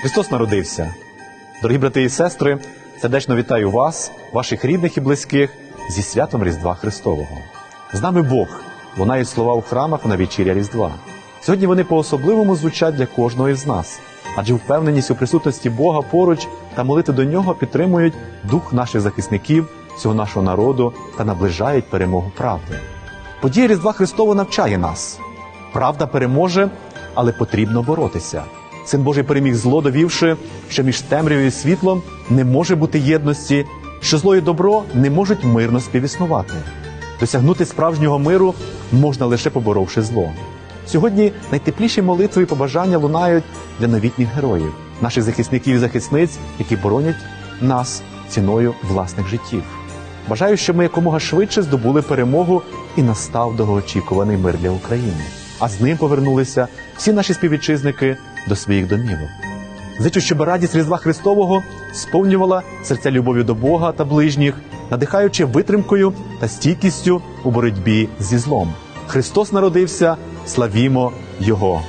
Христос народився. Дорогі брати і сестри, сердечно вітаю вас, ваших рідних і близьких, зі святом Різдва Христового. З нами Бог, лунають слова у храмах на вечіря Різдва. Сьогодні вони по-особливому звучать для кожного із нас, адже впевненість у присутності Бога поруч та молити до нього підтримують дух наших захисників, всього нашого народу та наближають перемогу правди. Подія Різдва Христового навчає нас. Правда переможе, але потрібно боротися. Син Божий переміг зло, довівши, що між темрявою і світлом не може бути єдності, що зло і добро не можуть мирно співіснувати. Досягнути справжнього миру можна лише поборовши зло. Сьогодні найтепліші молитви і побажання лунають для новітніх героїв, наших захисників і захисниць, які боронять нас ціною власних життів. Бажаю, щоб ми якомога швидше здобули перемогу і настав довгоочікуваний мир для України. А з ним повернулися всі наші співвітчизники до своїх домівок. Зичу, щоб радість Різдва Христового сповнювала серця любові до Бога та ближніх, надихаючи витримкою та стійкістю у боротьбі зі злом. Христос народився, славімо Його!